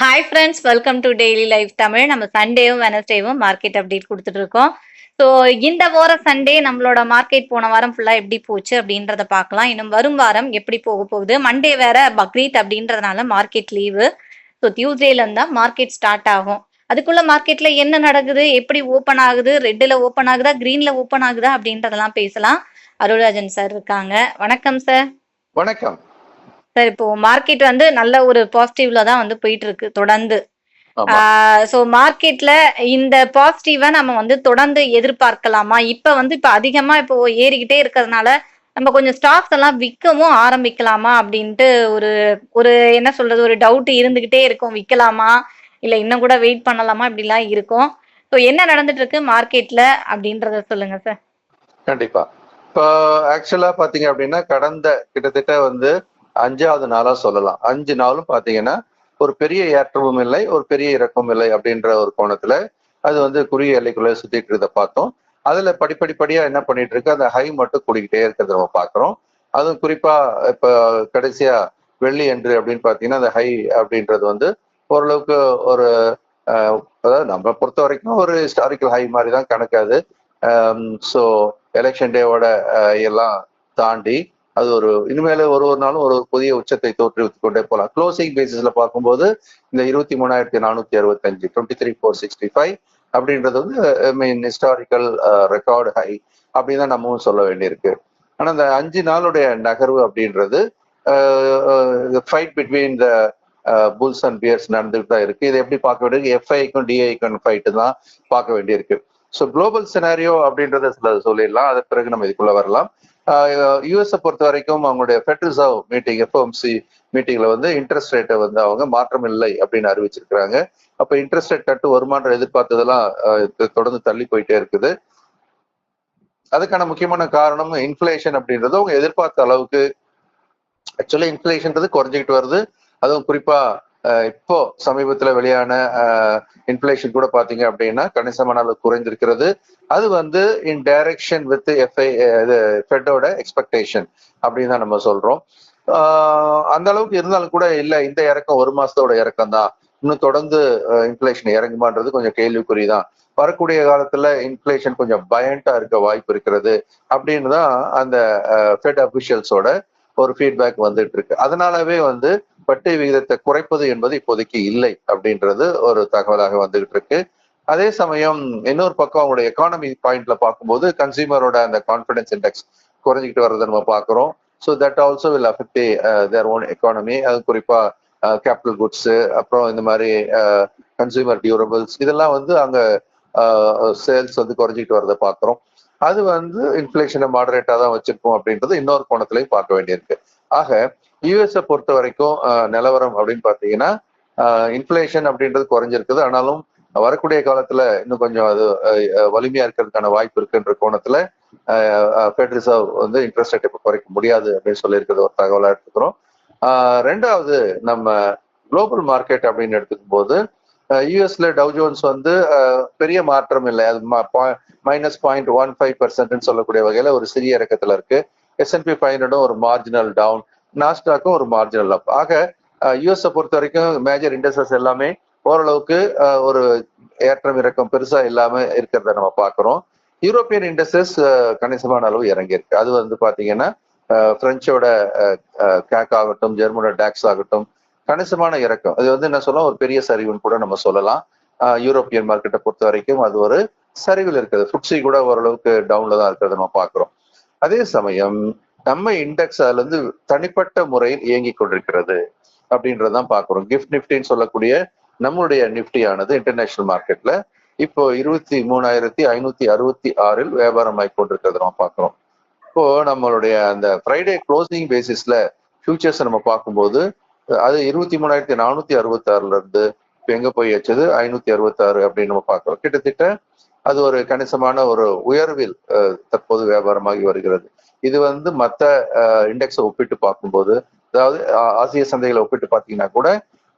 Hi friends welcome to daily life Tamil நம்ம சண்டேவும் வெனஸ்டேவும் market update கொடுத்துட்டு இருக்கோம் ஸோ இந்த வாரம் சண்டே நம்மளோட மார்க்கெட் போன வாரம் ஃபுல்லாக எப்படி போச்சு அப்படின்றத பார்க்கலாம். இன்னும் வரும் வாரம் எப்படி போக போகுது. மண்டே வேற பக்ரீத் அப்படின்றதுனால மார்க்கெட் லீவு ஸோ டியூஸ்டேலேருந்து தான் மார்க்கெட் ஸ்டார்ட் ஆகும். அதுக்குள்ள மார்க்கெட்ல என்ன நடக்குது? எப்படி ஓப்பன் ஆகுது? ரெட்டில் ஓப்பன் ஆகுதா? கிரீன்ல ஓப்பன் ஆகுதா? அப்படின்றதெல்லாம் பேசலாம். அருள்ராஜன் சார் இருக்காங்க. வணக்கம் சார் வணக்கம். சார் இப்போ மார்க்கெட் வந்து நல்ல ஒரு பாசிட்டிவ்ல தான் வந்து போயிட்டு இருக்கு தொடர்ந்து. ஸோ மார்க்கெட்ல இந்த பாசிட்டிவை நம்ம வந்து தொடர்ந்து எதிர்பார்க்கலாமா? இப்ப வந்து இப்ப அதிகமா இப்போ ஏறிக்கிட்டே இருக்கிறதுனால நம்ம கொஞ்சம் ஸ்டாக்ஸ் எல்லாம் விற்கவும் ஆரம்பிக்கலாமா அப்படின்ட்டு ஒரு ஒரு என்ன சொல்றது ஒரு டவுட் இருந்துகிட்டே இருக்கும். விற்கலாமா? இல்ல இன்னும் கூட வெயிட் பண்ணலாமா? இப்படிலாம் இருக்கும். ஸோ என்ன நடந்துட்டு இருக்கு மார்க்கெட்ல அப்படின்றத சொல்லுங்க சார் கண்டிப்பா. இப்போ ஆக்சுவலா பாத்தீங்க அப்படின்னா கடந்த கிட்டத்தட்ட வந்து அஞ்சாவது நாளா சொல்லலாம். அஞ்சு நாளும் பாத்தீங்கன்னா ஒரு பெரிய ஏற்றமும் இல்லை ஒரு பெரிய இறக்கமும் இல்லை அப்படின்ற ஒரு கோணத்துல அது வந்து குறுகிய எல்லைக்குள்ள சுத்திட்டு இருக்கிறத பார்த்தோம். அதுல படிப்படிப்படியா என்ன பண்ணிட்டு இருக்கு? அந்த ஹை மட்டும் கூடிக்கிட்டே இருக்கிறத நம்ம பாக்குறோம். அதுவும் குறிப்பா இப்ப கடைசியா வெள்ளி என்று அப்படின்னு பாத்தீங்கன்னா அந்த ஹை அப்படின்றது வந்து ஓரளவுக்கு ஒரு அதாவது நம்ம பொறுத்த வரைக்கும் ஒரு ஹிஸ்டாரிக்கல் ஹை மாதிரி தான் கணக்காது ஸோ எலெக்ஷன் டேவோட எல்லாம் தாண்டி அது ஒரு இனிமேல ஒரு ஒரு நாளும் ஒரு புதிய உச்சத்தை தோற்றுவித்துக் கொண்டே போகலாம் க்ளோசிங் பேசிஸ்ல பார்க்கும்போது இந்த இருபத்தி மூணாயிரத்தி நானூத்தி அறுபத்தஞ்சு twenty three four sixty five அப்படின்றது வந்து மீன் ஹிஸ்டாரிக்கல் ரெக்கார்டு ஹை அப்படின்னு தான் நம்மவும் சொல்ல வேண்டியிருக்கு. ஆனா அந்த அஞ்சு நாளுடைய நகர்வு அப்படின்றது fight between the bulls and bears நடந்துட்டு தான் இருக்கு. இதை எப்படி பார்க்க வேண்டியது எஃப்ஐக்கும் டிஐக்கும் ஃபைட்டு தான் பார்க்க வேண்டியிருக்கு. ஸோ குளோபல் சினாரியோ அப்படின்றத சில சொல்லிடலாம். அதன் பிறகு நம்ம இதுக்குள்ள வரலாம். யூஎஸ்ஐ பொறுத்த வரைக்கும் அவங்களுடைய ஃபெட் ரிசர்வ் மீட்டிங் எஃப்எம்சி மீட்டிங்ல வந்து இன்ட்ரெஸ்ட் ரேட்டை வந்து அவங்க மாற்றம் இல்லை அப்படின்னு அறிவிச்சிருக்கிறாங்க. அப்ப இன்ட்ரெஸ்ட் ரேட் கட்டு வருமானம் எதிர்பார்த்ததெல்லாம் இது தொடர்ந்து தள்ளி போயிட்டே இருக்குது. அதுக்கான முக்கியமான காரணம் இன்ஃபிளேஷன் அப்படின்றது அவங்க எதிர்பார்த்த அளவுக்கு ஆக்சுவலி இன்ஃபிளேஷன்றது குறைஞ்சிக்கிட்டு வருது. அதுவும் குறிப்பா இப்போ சமீபத்தில் வெளியான இன்ஃபிளேஷன் கூட பார்த்தீங்க அப்படின்னா கணிசமான அளவு குறைந்திருக்கிறது. அது வந்து இன் டைரக்ஷன் வித் எஃப்ஐ இது ஃபெட்டோட எக்ஸ்பெக்டேஷன் அப்படின்னு தான் நம்ம சொல்றோம். அந்த அளவுக்கு இருந்தாலும் கூட இல்லை இந்த இறக்கம் ஒரு மாசத்தோட இறக்கம் தான். இன்னும் தொடர்ந்து இன்ஃபிளேஷன் இறங்குமான்றது கொஞ்சம் கேள்விக்குறி தான். வரக்கூடிய காலத்துல இன்ஃபிளேஷன் கொஞ்சம் பயண்டா இருக்க வாய்ப்பு இருக்கிறது அப்படின்னு தான் அந்த ஃபெட் அபிஷியல்ஸோட ஒரு ஃபீட்பேக் வந்துட்டு இருக்கு. அதனாலவே வந்து வட்டி விகிதத்தை குறைப்பது என்பது இப்போதைக்கு இல்லை அப்படின்றது ஒரு தகவலாக வந்துகிட்டு இருக்கு அதே சமயம் இன்னொரு பக்கம் அவங்களுடைய எக்கானமி பாயிண்ட்ல பார்க்கும்போது கன்சியூமரோட அந்த கான்பிடன்ஸ் இண்டெக்ஸ் குறைஞ்சிக்கிட்டு வர்றதை நம்ம பார்க்குறோம். So that also will affect their own economy அது குறிப்பா uh, கேபிட்டல் குட்ஸ் அப்புறம் இந்த மாதிரி uh, கன்சியூமர் டியூரபிள்ஸ் இதெல்லாம் வந்து அங்க uh, சேல்ஸ் வந்து குறைஞ்சிக்கிட்டு வரதை பார்க்குறோம். அது வந்து இன்ஃபிளேஷனை மாடரேட்டா தான் வச்சிருக்கோம் அப்படின்றது இன்னொரு கோணத்திலையும் பார்க்க வேண்டியிருக்கு. ஆக யூஎஸ்ஐ பொறுத்த வரைக்கும் நிலவரம் அப்படின்னு பார்த்தீங்கன்னா இன்ஃபிளேஷன் அப்படின்றது குறைஞ்சிருக்குது. ஆனாலும் வரக்கூடிய காலத்துல இன்னும் கொஞ்சம் அது வலிமையா இருக்கிறதுக்கான வாய்ப்பு இருக்குன்ற கோணத்துல ஃபெட் ரிசர்வ் வந்து இன்ட்ரெஸ்ட் ரேட் இப்போ குறைக்க முடியாது அப்படின்னு சொல்லியிருக்கிறது ஒரு தகவலாக எடுத்துக்கிறோம். ரெண்டாவது நம்ம குளோபல் மார்க்கெட் அப்படின்னு எடுத்துக்கும் போது யூஎஸ்ல டவு ஜோன்ஸ் வந்து பெரிய மாற்றம் இல்லை. அது மைனஸ் பாயிண்ட் ஒன் ஃபைவ் பர்சன்ட்னு சொல்லக்கூடிய வகையில ஒரு சிறிய இறக்கத்துல இருக்கு. எஸ்என்பி ஃபைவ் ஹண்ட்ரடும் ஒரு மார்ஜினல் டவுன் நாஸ்டாக்கும் ஒரு மார்ஜினல் அப் ஆக யூஎஸ்ஐ பொறுத்த வரைக்கும் மேஜர் இண்டஸ்ட்ரீஸ் எல்லாமே ஓரளவுக்கு ஒரு ஏற்றம் இறக்கம் பெருசா இல்லாம இருக்கிறத நம்ம பார்க்குறோம். யூரோப்பியன் இண்டஸ்ட்ரீஸ் கணிசமான அளவு இறங்கியிருக்கு. அது வந்து பாத்தீங்கன்னா ஃப்ரெஞ்சோட பிரெஞ்சோட கேக் ஆகட்டும் ஜெர்மனோட டாக்ஸ் ஆகட்டும் கணிசமான இறக்கம். அது வந்து என்ன சொல்லலாம்? ஒரு பெரிய சரிவுன்னு கூட நம்ம சொல்லலாம். யூரோப்பியன் மார்க்கெட்டை பொறுத்த வரைக்கும் அது ஒரு சரிவில் இருக்குது. ஃபுட்ஸி கூட ஓரளவுக்கு டவுன்ல தான் இருக்கிறத நம்ம பார்க்குறோம். அதே சமயம் நம்ம இண்டெக்ஸ் அதுல இருந்து தனிப்பட்ட முறையில் இயங்கிக் கொண்டிருக்கிறது அப்படின்றதான் பாக்குறோம் கிஃப்ட் நிப்டின்னு சொல்லக்கூடிய நம்மளுடைய நிப்டியானது இன்டர்நேஷனல் மார்க்கெட்ல இப்போ இருபத்தி மூணாயிரத்தி ஐநூத்தி அறுபத்தி ஆறில் வியாபாரம் ஆகி கொண்டிருக்கிறத நம்ம பாக்குறோம் இப்போ நம்மளுடைய அந்த ஃப்ரைடே க்ளோசிங் பேசிஸ்ல ஃபியூச்சர்ஸ் நம்ம பார்க்கும்போது அது இருபத்தி மூணாயிரத்தி நானூத்தி அறுபத்தி ஆறுல இருந்து இப்போ எங்க போய் வச்சது ஐநூத்தி அறுபத்தி ஆறு அப்படின்னு நம்ம பாக்குறோம் கிட்டத்தட்ட அது ஒரு கணிசமான ஒரு உயர்வில் அஹ், தற்போது வியாபாரமாகி வருகிறது. இது வந்து மற்ற இண்டெக்ஸை ஒப்பிட்டு பார்க்கும்போது அதாவது ஆசிய சந்தைகளை ஒப்பிட்டு பார்த்தீங்கன்னா கூட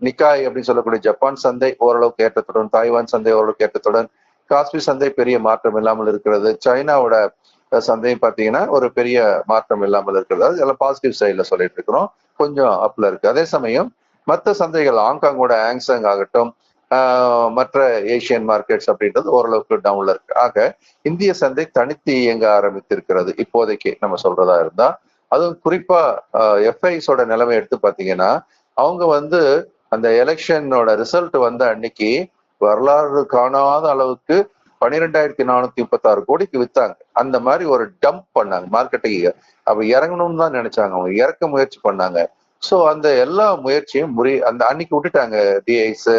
நிக்காய் அப்படின்னு சொல்லக்கூடிய ஜப்பான் சந்தை ஓரளவுக்கு ஏற்றத்துடன் தாய்வான் சந்தை ஓரளவுக்கு ஏற்றத்துடன் காஸ்பி சந்தை பெரிய மாற்றம் இல்லாமல் இருக்கிறது சைனாவோட சந்தையும் பார்த்தீங்கன்னா ஒரு பெரிய மாற்றம் இல்லாமல் இருக்கிறது. அது எல்லாம் பாசிட்டிவ் சைடில் சொல்லிட்டு இருக்கிறோம். கொஞ்சம் அப்ல இருக்கு. அதே சமயம் மற்ற சந்தைகள் ஹாங்காங்கோட ஆங்சாங் ஆகட்டும் மற்ற ஏசியன் மார்க்கெட்ஸ் அப்படின்றது ஓரளவுக்கு டவுன்ல இருக்கு. ஆக இந்திய சந்தை தனித்து இயங்க ஆரம்பித்திருக்கிறது இப்போதைக்கு நம்ம சொல்றதா இருந்தா. அதுவும் குறிப்பா எஃப்ஐஸோட நிலைமை எடுத்து பாத்தீங்கன்னா அவங்க வந்து அந்த எலெக்ஷனோட ரிசல்ட் வந்த அன்னைக்கு வரலாறு காணாத அளவுக்கு பன்னிரெண்டாயிரத்தி நானூத்தி முப்பத்தாறு கோடிக்கு வித்தாங்க. அந்த மாதிரி ஒரு டம்ப் பண்ணாங்க. மார்க்கெட்டுக்கு அப்ப இறங்கணும்னு தான் நினைச்சாங்க. அவங்க இறக்க முயற்சி பண்ணாங்க. சோ அந்த எல்லா முயற்சியும் முறி அந்த அன்னைக்கு விட்டுட்டாங்க டிஐஸ்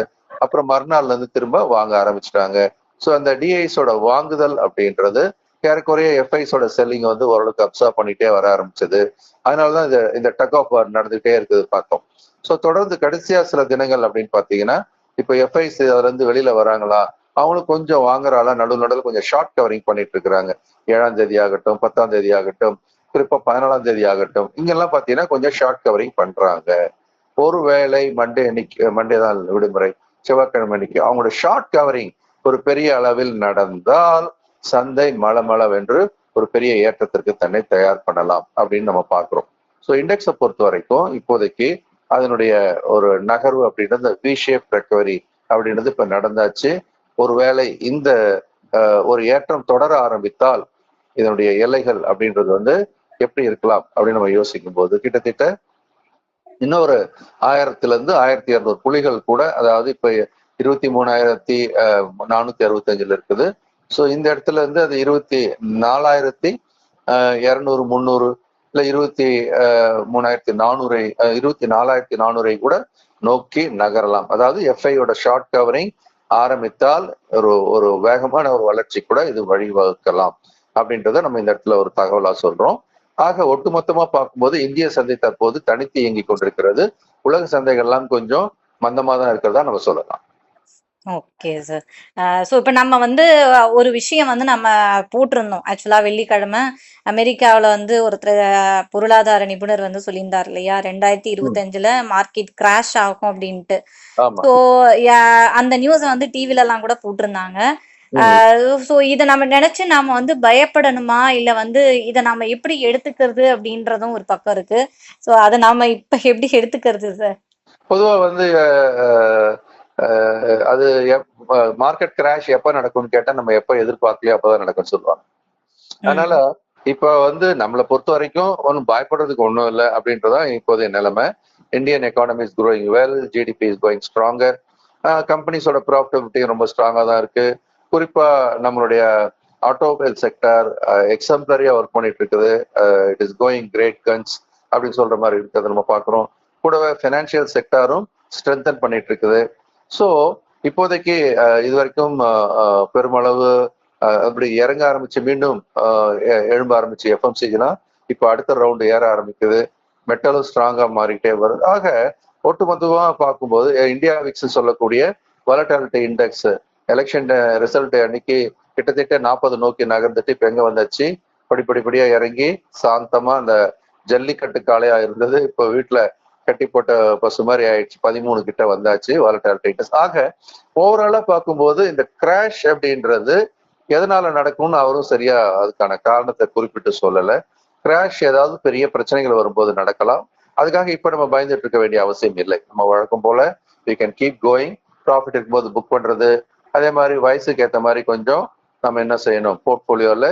அப்புறம் மறுநாள்ல இருந்து திரும்ப வாங்க ஆரம்பிச்சிட்டாங்க. ஸோ அந்த டிஐஸோட வாங்குதல் அப்படின்றது ஏறக்குறைய எஃப்ஐஸோட செல்லிங் வந்து ஓரளவுக்கு அப்சர்வ் பண்ணிட்டே வர ஆரம்பிச்சது. அதனாலதான் இந்த இந்த டக் ஆஃப் வார் நடந்துகிட்டே இருக்குது பார்த்தோம். ஸோ தொடர்ந்து கடைசியா சில தினங்கள் அப்படின்னு பாத்தீங்கன்னா இப்போ எஃப்ஐஸ் அதுல இருந்து வெளியில வராங்களா? அவங்களும் கொஞ்சம் வாங்குறாளா? நடுவு நடுவில் கொஞ்சம் ஷார்ட் கவரிங் பண்ணிட்டு இருக்கிறாங்க. ஏழாம் தேதி ஆகட்டும் பத்தாம் தேதி ஆகட்டும் குறிப்பா பதினாலாம் தேதி ஆகட்டும் இங்கெல்லாம் பாத்தீங்கன்னா கொஞ்சம் ஷார்ட் கவரிங் பண்றாங்க. ஒருவேளை மண்டே அன்னைக்கு மண்டே தான் விடுமுறை. செவ்வாய்க்கிழமை அன்னைக்கு அவங்களோட ஷார்ட் கவரிங் ஒரு பெரிய அளவில் நடந்தால் சந்தை மளமளவென்று ஒரு பெரிய ஏற்றத்திற்கு தன்னை தயார் பண்ணலாம் அப்படின்னு நம்ம பார்க்கிறோம். ஸோ இண்டெக்ஸை பொறுத்த வரைக்கும் இப்போதைக்கு அதனுடைய ஒரு நகர்வு அப்படின்றது வி ஷேப் ரெக்கவரி அப்படின்றது இப்போ நடந்தாச்சு. ஒருவேளை இந்த ஒரு ஏற்றம் தொடர ஆரம்பித்தால் இதனுடைய எல்லைகள் அப்படின்றது வந்து எப்படி இருக்கலாம் அப்படின்னு நம்ம யோசிக்கும் போது கிட்டத்தட்ட இன்னொரு ஆயிரத்துல இருந்து ஆயிரத்தி இருநூறு புலிகள் கூட அதாவது இப்ப இருபத்தி மூணாயிரத்தி அஹ், நானூத்தி அறுபத்தஞ்சுல இருக்குது. ஸோ இந்த இடத்துல இருந்து அது இருபத்தி நாலாயிரத்தி இரநூறு முந்நூறு இல்ல இருபத்தி மூணாயிரத்தி நானூறை இருபத்தி நாலாயிரத்தி நானூறை கூட நோக்கி நகரலாம். அதாவது எஃப்ஐயோட ஷார்ட் கவரிங் ஆரம்பித்தால் ஒரு ஒரு வேகமான ஒரு வளர்ச்சி கூட இது வழிவகுக்கலாம். அப்படின்றத நம்ம இந்த இடத்துல ஒரு தகவலா சொல்றோம். ஆக ஒட்டுமொத்தமா பார்க்கும்போது இந்திய சந்தை தற்போது தனித்து இயங்கிக் கொண்டிருக்கிறது. உலக சந்தைகள்லாம் கொஞ்சம் மந்தமா தான் இருக்கிறதா நம்ம சொல்லலாம். ஓகே சார் ஸோ இப்போ நம்ம வந்து ஒரு விஷயம் வந்து நம்ம போட்டிருந்தோம். ஆக்சுவலாக வெள்ளிக்கிழமை அமெரிக்காவில் வந்து ஒருத்தர் பொருளாதார நிபுணர் வந்து சொல்லியிருந்தார் இல்லையா? ரெண்டாயிரத்தி இருபத்தஞ்சுல மார்க்கெட் கிராஷ் ஆகும் அப்படின்ட்டு. ஸோ அந்த நியூஸை வந்து டிவில எல்லாம் கூட போட்டிருந்தாங்க. ஸோ இதை நம்ம நினைச்சு நாம வந்து பயப்படணுமா? இல்ல வந்து இதை நாம எப்படி எடுத்துக்கிறது அப்படின்றதும் ஒரு பக்கம் இருக்கு. ஸோ அதை நாம இப்ப எப்படி எடுத்துக்கிறது சார் பொதுவா வந்து அது மார்க்கெட் கிராஷ் எப்ப நடக்கும்னு கேட்டா நம்ம எப்ப எதிர்பார்க்கலையோ அப்பதான் நடக்கும்னு சொல்லுவாங்க. அதனால இப்ப வந்து நம்மளை பொறுத்த வரைக்கும் ஒன்றும் பயப்படுறதுக்கு ஒன்றும் இல்லை அப்படின்றதான் இப்போதைய நிலைமை. Indian economy is growing well GDP is going stronger கம்பெனிஸோட profitability ரொம்ப ஸ்ட்ராங்கா தான் இருக்கு. குறிப்பா நம்மளுடைய ஆட்டோமொபைல் செக்டர் எக்ஸாம்பிளரியா ஒர்க் பண்ணிட்டு இருக்குது it is going great guns அப்படின்னு சொல்ற மாதிரி இருக்கிறத நம்ம பார்க்குறோம். கூடவே ஃபினான்ஷியல் செக்டாரும் ஸ்ட்ரென்தன் பண்ணிட்டு இருக்குது ஸோ இப்போதைக்கு இது வரைக்கும் பெருமளவு அப்படி இறங்க ஆரம்பிச்சு மீண்டும் எழும்ப ஆரம்பிச்சு எஃப்எம்சிஜினா இப்போ அடுத்த ரவுண்டு ஏற ஆரம்பிக்குது. மெட்டலும் ஸ்ட்ராங்காக மாறிக்கிட்டே வருது. ஆக ஒட்டுமொத்தமாக பார்க்கும்போது இந்தியா விக்ஸ் சொல்லக்கூடிய வலட்டாலிட்டி இண்டெக்ஸ் எலெக்ஷன் ரிசல்ட் அன்னைக்கு கிட்டத்தட்ட நாற்பது நோக்கி நகர்ந்துட்டு இப்போ எங்கே வந்தாச்சு? படிப்படிப்படியாக இறங்கி சாந்தமாக அந்த ஜல்லிக்கட்டு காளையாக இருந்தது. இப்போ வீட்டில் கட்டி போட்ட பசு மாதிரி ஆயிடுச்சு. பதிமூணு கிட்ட வந்தாச்சு வாலட்டாலிட்டிஸ் ஆக ஓவராலா பார்க்கும்போது இந்த கிராஷ் அப்படின்றது எதனால நடக்கும்னு அவரும் சரியா அதுக்கான காரணத்தை குறிப்பிட்டு சொல்லல. கிராஷ் ஏதாவது பெரிய பிரச்சனைகள் வரும்போது நடக்கலாம். அதுக்காக இப்ப நம்ம பயந்துட்டு இருக்க வேண்டிய அவசியம் இல்லை. நம்ம வழக்கம் போல we can keep going profit இருக்கும்போது புக் பண்றது அதே மாதிரி வயசுக்கு ஏற்ற மாதிரி கொஞ்சம் நம்ம என்ன செய்யணும்? போர்ட்போலியோல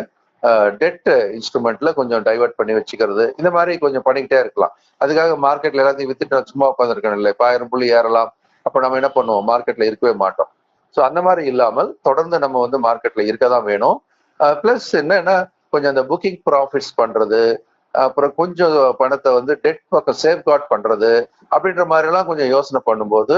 டெட் இன்ஸ்ட்ருமெண்ட்ல கொஞ்சம் டைவர்ட் பண்ணி வச்சுக்கிறது. இந்த மாதிரி கொஞ்சம் பண்ணிக்கிட்டே இருக்கலாம். அதுக்காக மார்க்கெட்ல எல்லாத்தையும் வித்துட்டு சும்மா உட்காந்துருக்கணும் இல்லை இப்போ ஆயிரம் புள்ளி ஏறலாம். அப்ப நம்ம என்ன பண்ணுவோம்? மார்க்கெட்ல இருக்கவே மாட்டோம். ஸோ அந்த மாதிரி இல்லாமல் தொடர்ந்து நம்ம வந்து மார்க்கெட்ல இருக்க தான் வேணும். பிளஸ் என்னன்னா கொஞ்சம் அந்த புக்கிங் ப்ராஃபிட்ஸ் பண்றது அப்புறம் கொஞ்சம் பணத்தை வந்து டெட் பக்கம் சேஃப் கார்ட் பண்றது அப்படின்ற மாதிரி எல்லாம் கொஞ்சம் யோசனை பண்ணும்போது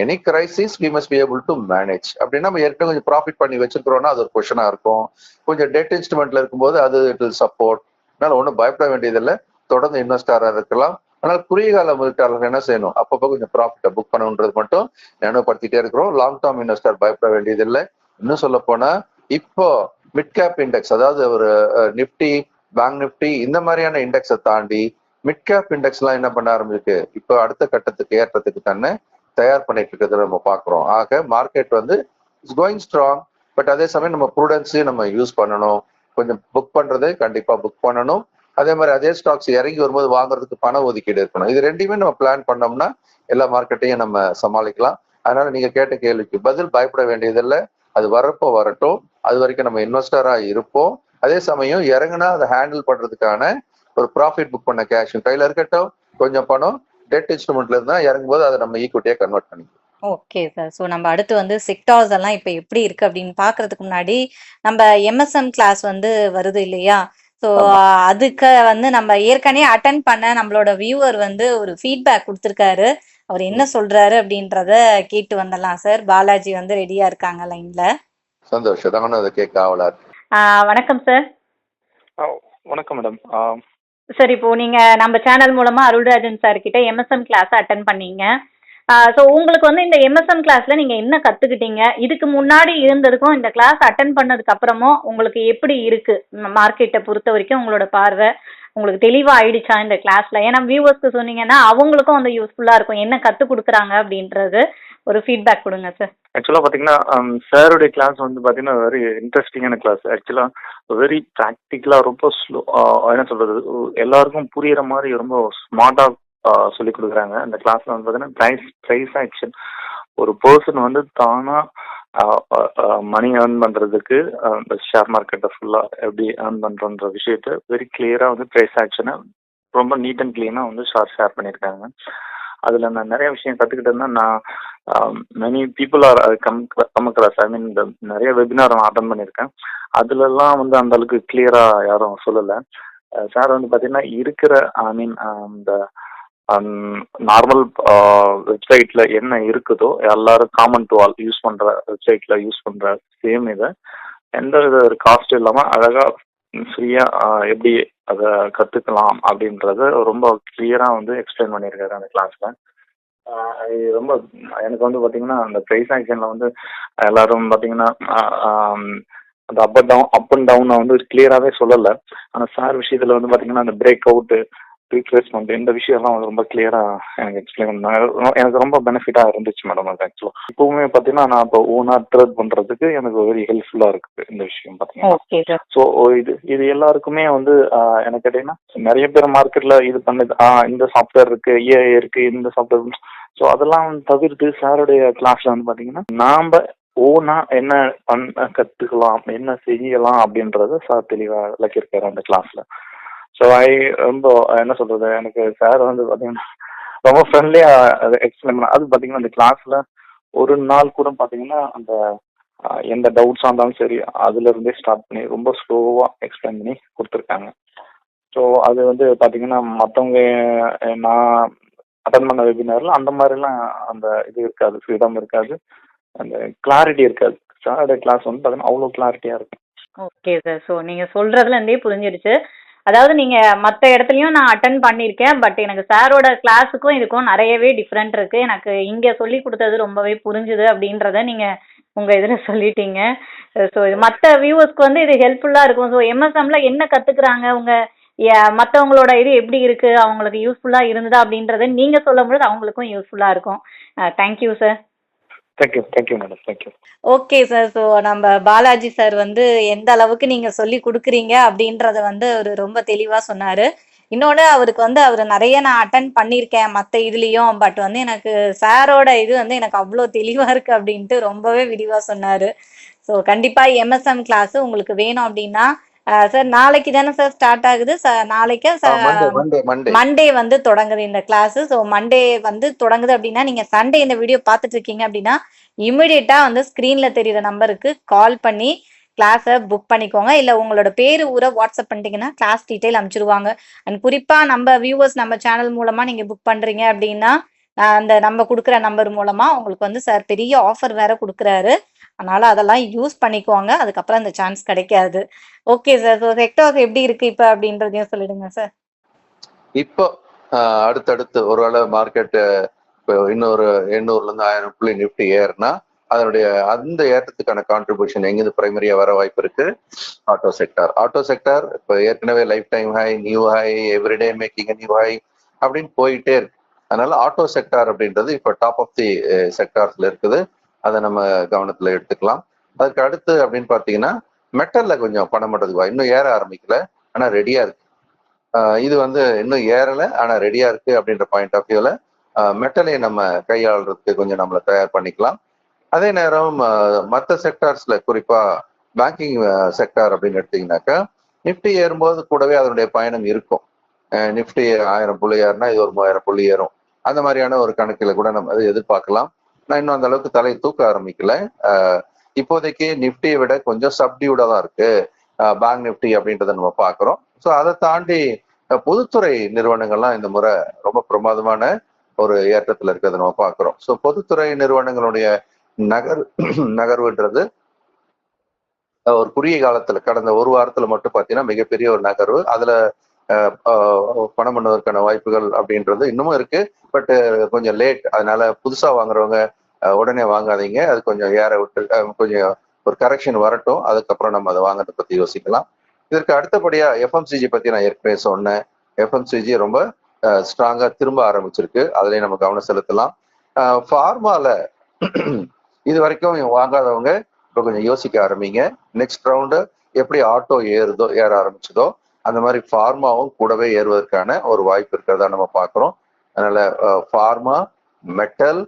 any crisis we must be able to manage அப்படின்னா நம்ம ஏற்கனவே கொஞ்சம் ப்ராஃபிட் பண்ணி வச்சிருக்கிறோம்னா அது ஒரு கொஷனா இருக்கும். கொஞ்சம் டெட் இன்ஸ்ட்ருமெண்ட்ல இருக்கும்போது அது இட் இல் சப்போர்ட் அதனால ஒன்றும் பயப்பட வேண்டியதில்லை. தொடர்ந்து இன்வெஸ்டாராக இருக்கலாம். ஆனால் குறுகிய கால முதலீட்டாளர்கள் என்ன செய்யணும்? அப்பப்போ கொஞ்சம் ப்ராஃபிட்டை புக் பண்ணணுன்றது மட்டும் நினைவுபடுத்திட்டே இருக்கிறோம். லாங் டேர்ம் இன்வெஸ்டர் பயப்பட வேண்டியதில்லை. இன்னும் சொல்ல போனா இப்போ மிட் கேப் இண்டெக்ஸ் அதாவது ஒரு நிப்டி பேங்க் நிப்டி இந்த மாதிரியான இண்டெக்ஸை தாண்டி மிட் கேப் இண்டெக்ஸ் எல்லாம் என்ன பண்ண ஆரம்பிச்சிருக்கு? இப்போ அடுத்த கட்டத்துக்கு ஏற்றத்துக்கு தானே தயார் பண்ணிட்டு இருக்கிறத நம்ம பார்க்குறோம். ஆக மார்க்கெட் வந்து இட்ஸ் கோயிங் ஸ்ட்ராங் பட் அதே சமயம் நம்ம ப்ரூடன்ஸையும் நம்ம யூஸ் பண்ணணும். கொஞ்சம் புக் பண்ணுறதை கண்டிப்பாக புக் பண்ணணும். அதே மாதிரி அதே ஸ்டாக்ஸ் இறங்கி வரும்போது வாங்குறதுக்கு பண ஒதுக்கீடு இருக்கணும். இது ரெண்டையுமே நம்ம பிளான் பண்ணோம்னா எல்லா மார்க்கெட்டையும் நம்ம சமாளிக்கலாம். அதனால நீங்க கேட்ட கேள்விக்கு பதில் பயப்பட வேண்டியதில்லை. அது வரப்போ வரட்டும். அது வரைக்கும் நம்ம இன்வெஸ்டரா இருப்போம். அதே சமயம் இறங்குனா அதை ஹேண்டில் பண்றதுக்கான ஒரு ப்ராஃபிட் புக் பண்ண கேஷும் கையில இருக்கட்டும். கொஞ்சம் பணம் டெட் இன்ஸ்ட்ருமெண்ட்ல இருந்தா இறங்கும்போது அதை நம்ம ஈக்குவிட்டியா கன்வெர்ட் பண்ணிக்கலாம். ஓகே சார் ஸோ நம்ம அடுத்து வந்து செக்டார்ஸ் எல்லாம் இப்போ எப்படி இருக்கு அப்படின்னு பார்க்கறதுக்கு முன்னாடி நம்ம எம்எஸ்எம் கிளாஸ் வந்து வருது இல்லையா? ஸோ. அதுக்கு வந்து நம்ம ஏற்கனவே அட்டன் பண்ண நம்மளோட வியூவர் வந்து ஒரு ஃபீட்பேக் கொடுத்துருக்காரு. அவர் என்ன சொல்றாரு அப்படின்றத கேட்டு வந்துடலாம் சார் பாலாஜி வந்து ரெடியா இருக்காங்க லைன்ல சந்தோஷம். நானும் அதை கேட்க ஆவலா இருக்கு. வணக்கம் சார் வணக்கம் மேடம் சார் இப்போ நீங்க நம்ம சேனல் மூலமா அருள்ராஜன் சார் கிட்ட எம்எஸ்எம் கிளாஸ் அட்டன் பண்ணீங்க. ஸோ உங்களுக்கு வந்து இந்த எம்எஸ்எம் கிளாஸ்ல நீங்க என்ன கத்துக்கிட்டீங்க? இதுக்கு முன்னாடி இருந்ததுக்கும் இந்த கிளாஸ் அட்டன் பண்ணதுக்கு அப்புறமும் உங்களுக்கு எப்படி இருக்கு? மார்க்கெட்டை பொறுத்த வரைக்கும் உங்களோட பார்வை உங்களுக்கு தெளிவா ஆயிடுச்சா இந்த கிளாஸ்ல ஏன்னா வியூவர்ஸ்க்கு சொன்னீங்கன்னா அவங்களுக்கும் வந்து யூஸ்ஃபுல்லா இருக்கும். என்ன கத்து கொடுக்குறாங்க அப்படின்றது. ஒரு ஃபீட்பேக் கொடுங்க சார் ஆக்சுவலாக பார்த்தீங்கன்னா சாருடைய um, கிளாஸ் வந்து பார்த்தீங்கன்னா வெரி இன்ட்ரெஸ்டிங்கான கிளாஸ் ஆக்சுவலாக வெரி ப்ராக்டிக்கலாக ரொம்ப ஸ்லோ என்ன சொல்றது எல்லாருக்கும் புரியுற மாதிரி ரொம்ப ஸ்மார்ட்டாக சொல்லி கொடுக்குறாங்க. அந்த கிளாஸ்ல வந்து பார்த்தீங்கன்னா ப்ரைஸ் ப்ரைஸ் ஆக்ஷன் ஒரு பர்சன் வந்து தானாக மணி ஏர்ன் பண்ணுறதுக்கு இந்த ஷேர் மார்க்கெட்டை ஃபுல்லாக எப்படி ஏர்ன் பண்ணுறன்ற விஷயத்த வெரி கிளியராக வந்து ப்ரைஸ் ஆக்ஷனை ரொம்ப நீட் அண்ட் கிளீனாக வந்து ஷேர் ஷேர் பண்ணியிருக்காங்க அதில் நான் நிறைய விஷயம் கற்றுக்கிட்டேன்னா நான் many people are come come across I mean நிறைய வெபினார் நான் அட்டன் பண்ணியிருக்கேன். அதுலலாம் வந்து அந்த அளவுக்கு கிளியரா யாரும் சொல்லலை. சார் வந்து பார்த்தீங்கன்னா இருக்கிற ஐ மீன் இந்த நார்மல் வெப்சைட்டில் என்ன இருக்குதோ எல்லாரும் காமன் டு ஆல் யூஸ் பண்ணுற வெப்சைட்டில் யூஸ் பண்ணுற சேம் இதை எந்த வித காஸ்ட் இல்லாமல் அழகாக ஃப்ரீயாக எப்படி அதை கற்றுக்கலாம் அப்படின்றத ரொம்ப கிளியராக வந்து எக்ஸ்பிளைன் பண்ணியிருக்காரு அந்த கிளாஸில் ரொம்ப எனக்கு வந்து பார்த்தீங்கன்னா அந்த ப்ரைஸ் ஆக்ஷனில் வந்து எல்லாரும் பார்த்தீங்கன்னா அந்த up and down up and டவுனை வந்து கிளியராகவே சொல்லலை. ஆனால் சார் விஷயத்தில் வந்து பார்த்தீங்கன்னா அந்த பிரேக் அவுட்டு ரீப்ளேஸ்மெண்ட் இந்த விஷயம்லாம் வந்து ரொம்ப கிளியராக எனக்கு எக்ஸ்பிளைன் பண்ணாங்க எனக்கு ரொம்ப பெனிஃபிட்டாக இருந்துச்சு மேடம் அது ஆக்சுவலாக இப்போவுமே பார்த்தீங்கன்னா நான் இப்போ ஓனாக ட்ரேட் பண்ணுறதுக்கு எனக்கு வெரி ஹெல்ப்ஃபுல்லாக இருக்குது இந்த விஷயம் பார்த்தீங்கன்னா ஸோ இது இது எல்லாருக்குமே வந்து எனக்கு கேட்டீங்கன்னா நிறைய பேர் மார்க்கெட்ல இது பண்ணுது ஆ இந்த சாஃப்ட்வேர் இருக்கு ஏஐ இருக்கு இந்த சாஃப்ட்வேர் ஸோ அதெல்லாம் தவிர்த்து சாருடைய கிளாஸ்ல வந்து பாத்தீங்கன்னா நாம ஓனா என்ன பண்ண கத்துக்கலாம் என்ன செய்யலாம் அப்படின்றத சார் தெளிவா விளக்கியிருக்காரு அந்த கிளாஸ்ல ஸோ ஐ ரொம்ப என்ன சொல்றது எனக்கு சார் வந்து பாத்தீங்கன்னா ரொம்ப ஃப்ரெண்ட்லியா எக்ஸ்பிளைன் பண்ண அது பாத்தீங்கன்னா அந்த கிளாஸ்ல ஒரு நாள் கூட பாத்தீங்கன்னா அந்த எந்த டவுட்ஸாக இருந்தாலும் சரி அதுல இருந்தே ஸ்டார்ட் பண்ணி ரொம்ப ஸ்லோவாக எக்ஸ்பிளைன் பண்ணி கொடுத்துருக்காங்க. ஸோ அது வந்து பார்த்தீங்கன்னா மற்றவங்க நான் அட்டன் பண்ண வெபினாரில் அந்த மாதிரிலாம் அந்த இது இருக்காது ஃப்ரீடம் இருக்காது. அந்த கிளாரிட்டி இருக்காது. சாரோட கிளாஸ் வந்து பார்த்தீங்கன்னா அவ்வளோ கிளாரிட்டியாக இருக்கும். ஓகே சார் ஸோ நீங்க சொல்றதுல இருந்தே புரிஞ்சிடுச்சு. அதாவது நீங்க மற்ற இடத்துலயும் நான் அட்டன் பண்ணியிருக்கேன் பட் எனக்கு சாரோட கிளாஸுக்கும் இதுக்கும் நிறையவே டிஃப்ரெண்ட் இருக்கு. எனக்கு இங்க சொல்லி கொடுத்தது ரொம்பவே புரிஞ்சுது அப்படின்றத நீங்க உங்க இதுல சொல்லிட்டீங்க. ஸோ இது மற்ற வியூவர்ஸ்க்கு வந்து இது ஹெல்ப்ஃபுல்லா இருக்கும். ஸோ எம்எஸ்எம்ல என்ன கத்துக்கிறாங்க? உங்க மற்றவங்களோட இது எப்படி இருக்கு? அவங்களுக்கு யூஸ்ஃபுல்லா இருந்ததா அப்படின்றத நீங்க சொல்லும்போது அவங்களுக்கும் யூஸ்ஃபுல்லா இருக்கும். Thank you sir thank you thank you madam thank you okay sir so நம்ம பாலாஜி சார் வந்து எந்த அளவுக்கு நீங்க சொல்லி கொடுக்குறீங்க அப்படின்றத வந்து அவர் ரொம்ப தெளிவா சொன்னாரு. இன்னொன்று அவருக்கு வந்து அவர் நிறைய நான் அட்டன் பண்ணியிருக்கேன் மற்ற இதுலேயும் பட் வந்து எனக்கு சாரோட இது வந்து எனக்கு அவ்வளோ தெளிவாக இருக்கு அப்படின்ட்டு ரொம்பவே விரிவாக சொன்னார். ஸோ கண்டிப்பாக எம்எஸ்எம் கிளாஸ் உங்களுக்கு வேணும் அப்படின்னா சார் நாளைக்கு தானே சார் ஸ்டார்ட் ஆகுது. நாளைக்கு மண்டே வந்து தொடங்குது இந்த கிளாஸ் ஸோ மண்டே வந்து தொடங்குது அப்படின்னா நீங்க சண்டே இந்த வீடியோ பார்த்துட்டு இருக்கீங்க அப்படின்னா இமிடியேட்டா வந்து ஸ்க்ரீன்ல தெரியுற நம்பருக்கு கால் பண்ணி கிளாஸை புக் பண்ணிக்கோங்க. இல்லை உங்களோட பேர் ஊரை வாட்ஸ்அப் பண்ணிட்டீங்கன்னா கிளாஸ் டீட்டெயில் அனுப்பிச்சிருவாங்க அண்ட் குறிப்பாக நம்ம வியூவர்ஸ் நம்ம சேனல் மூலமாக நீங்கள் புக் பண்ணுறீங்க அப்படின்னா அந்த நம்ம கொடுக்குற நம்பர் மூலமாக உங்களுக்கு வந்து சார் பெரிய ஆஃபர் வேற கொடுக்குறாரு. அதனால அதெல்லாம் யூஸ் பண்ணிக்கோங்க. அதுக்கப்புறம் இந்த சான்ஸ் கிடைக்காது. ஓகே சார் ஸோ செக்டாக் எப்படி இருக்கு இப்போ அப்படின்றதையும் சொல்லிடுங்க சார் இப்போ அடுத்தடுத்து ஒருவேளை மார்க்கெட் இப்போ இன்னொரு எண்ணூறுல இருந்து ஆயிரம் புள்ளி நிஃப்டி ஏறுனா அதனுடைய அந்த ஏற்றத்துக்கான கான்ட்ரிபியூஷன் எங்கிருந்து பிரைமரியா வர வாய்ப்பு இருக்கு? ஆட்டோ செக்டார் ஆட்டோ செக்டார் இப்போ ஏற்கனவே life time high new high everyday making new high அப்படின்னு போயிட்டே இருக்கு. அதனால ஆட்டோ செக்டார் அப்படின்றது இப்போ டாப் ஆஃப் தி செக்டார்ஸ்ல இருக்குது. அதை நம்ம கவனத்துல எடுத்துக்கலாம். அதுக்கு அடுத்து அப்படின்னு பார்த்தீங்கன்னா மெட்டல்ல கொஞ்சம் பணம் பண்ணுறதுக்கு இன்னும் ஏற ஆரம்பிக்கல ஆனா ரெடியா இருக்கு. இது வந்து இன்னும் ஏறல ஆனா ரெடியா இருக்கு அப்படின்ற பாயிண்ட் ஆஃப் வியூல மெட்டலை நம்ம கையாளுறதுக்கு கொஞ்சம் நம்மளை தயார் பண்ணிக்கலாம். அதே நேரம் மற்ற செக்டார்ஸ்ல குறிப்பா பேங்கிங் செக்டார் அப்படின்னு எடுத்தீங்கன்னாக்கா நிஃப்டி ஏறும்போது கூடவே அதனுடைய பயணம் இருக்கும். நிஃப்டி ஆயிரம் புள்ளி ஏறுனா இது ஒரு மூவாயிரம் புள்ளி ஏறும். அந்த மாதிரியான ஒரு கணக்கில் கூட நம்ம அதை எதிர்பார்க்கலாம். நான் இன்னும் அந்த அளவுக்கு தலையை தூக்க ஆரம்பிக்கல. ஆஹ் இப்போதைக்கு நிஃப்டியை விட கொஞ்சம் சப்டியூடா தான் இருக்கு. பேங்க் நிஃப்டி அப்படின்றத நம்ம பார்க்குறோம். ஸோ அதை தாண்டி பொதுத்துறை நிறுவனங்கள்லாம் இந்த முறை ரொம்ப பிரமாதமான ஒரு ஏற்றத்துல இருக்கிறத நம்ம பார்க்குறோம். ஸோ பொதுத்துறை நிறுவனங்களுடைய நகர் நகர்வுன்றது ஒரு குறுகிய காலத்துல கடந்த ஒரு வாரத்துல மட்டும் பார்த்தீங்கன்னா மிகப்பெரிய ஒரு நகர்வு. அதுல பணம் பண்ணுவதற்கான வாய்ப்புகள் அப்படின்றது இன்னமும் இருக்கு. பட் கொஞ்சம் லேட் அதனால புதுசா வாங்குறவங்க உடனே வாங்காதீங்க. அது கொஞ்சம் ஏற விட்டு கொஞ்சம் ஒரு கரெக்ஷன் வரட்டும். அதுக்கப்புறம் நம்ம அதை வாங்குறத பத்தி யோசிக்கலாம். இதற்கு அடுத்தபடியா எஃப்எம்சிஜி பத்தி நான் ஏற்கனவே சொன்னேன். எஃப்எம்சிஜி ரொம்ப ஸ்ட்ராங்கா திரும்ப ஆரம்பிச்சிருக்கு. அதுலயும் நம்ம கவனம் செலுத்தலாம். ஃபார்மால இது வரைக்கும் வாங்காதவங்க இப்போ கொஞ்சம் யோசிக்க ஆரம்பிங்க. நெக்ஸ்ட் ரவுண்டு எப்படி ஆட்டோ ஏறுதோ ஏற ஆரம்பிச்சதோ அந்த மாதிரி ஃபார்மாவும் கூடவே ஏறுவதற்கான ஒரு வாய்ப்பு இருக்கிறதா நம்ம பார்க்குறோம். அதனால ஃபார்மா மெட்டல்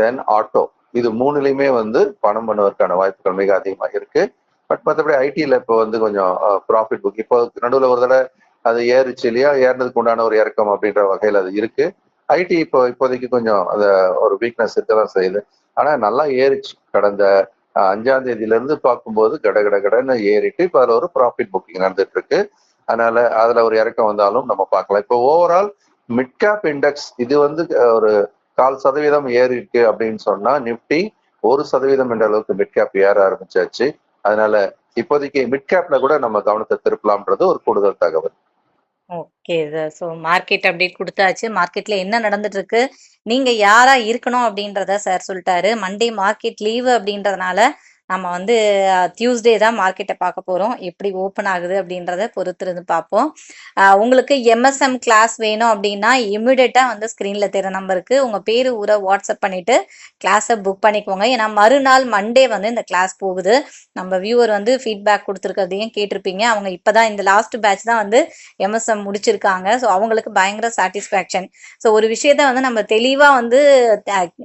தென் ஆட்டோ இது மூணுலையுமே வந்து பணம் பண்ணுவதற்கான வாய்ப்புகள் மிக அதிகமாக இருக்கு. பட் மற்றபடி ஐடியில் இப்போ வந்து கொஞ்சம் ப்ராஃபிட் புக் இப்போ நடுவில் ஒரு தடவை அது ஏறுச்சு இல்லையா? ஏறினதுக்கு உண்டான ஒரு இறக்கம் அப்படின்ற வகையில் அது இருக்கு. ஐடி இப்போ இப்போதைக்கு கொஞ்சம் அந்த ஒரு வீக்னஸ் இருக்க தான் செய்யுது. ஆனால் நல்லா ஏறிச்சு. கடந்த அஞ்சாம் தேதியிலேருந்து பார்க்கும்போது கட கட கடன்னு ஏறிட்டு இப்போ அதில் ஒரு ப்ராஃபிட் புக்கிங் நடந்துட்டு இருக்கு அதனால அதில் ஒரு இறக்கம் வந்தாலும் நம்ம பார்க்கலாம். இப்போ ஓவரால் மிட் கேப் இண்டெக்ஸ் இது வந்து ஒரு கால் சதவீதம் ஏறி இருக்கு அப்படின்னு சொன்னா நிப்டி ஒரு சதவீதம் என்ற அளவுக்கு மிட் கேப் ஏற ஆரம்பிச்சாச்சு. அதனால இப்போதைக்கு மிட் கேப்ல கூட நம்ம கவனத்தை திருப்பலாம்ன்றது ஒரு கூடுதல் தகவல். Okay sir so market update கொடுத்தாச்சு. மார்க்கெட்ல என்ன நடந்துட்டு இருக்கு நீங்க யாரா இருக்கணும் அப்படின்றத சார் சொல்லிட்டாரு. மண்டே மார்க்கெட் லீவு அப்படின்றதுனால நம்ம வந்து டியூஸ்டே தான் மார்க்கெட்டை பார்க்க போகிறோம் எப்படி ஓப்பன் ஆகுது அப்படின்றத பொறுத்திருந்து பார்ப்போம். உங்களுக்கு எம்எஸ்எம் கிளாஸ் வேணும் அப்படின்னா இமிடியட்டாக வந்து ஸ்க்ரீனில் தெரிய நம்பருக்கு உங்கள் பேர் ஊரை வாட்ஸ்அப் பண்ணிவிட்டு கிளாஸை புக் பண்ணிக்கோங்க. ஏன்னா மறுநாள் மண்டே வந்து இந்த கிளாஸ் போகுது. நம்ம வியூவர் வந்து ஃபீட்பேக் கொடுத்துருக்கிறதையும் கேட்டிருப்பீங்க. அவங்க இப்போ தான் இந்த லாஸ்ட் பேட்ச் தான் வந்து எம்எஸ்எம் முடிச்சிருக்காங்க. ஸோ அவங்களுக்கு பயங்கர சாட்டிஸ்ஃபேக்ஷன் ஸோ ஒரு விஷயத்த வந்து நம்ம தெளிவாக வந்து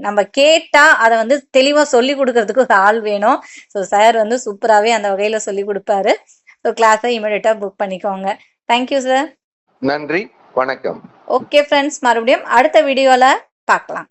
நம்ம கேட்டால் அதை வந்து தெளிவாக சொல்லி கொடுக்கறதுக்கு ஒரு ஆள் வேணும். ஸோ சார் வந்து சூப்பராகவே அந்த வகையில சொல்லி கொடுப்பாரு. ஸோ கிளாஸை இமீடியட்டா புக் பண்ணிக்கோங்க. தேங்க்யூ சார் நன்றி. வணக்கம். ஓகே ஃப்ரெண்ட்ஸ் மறுபடியும் அடுத்த வீடியோல பார்க்கலாம்.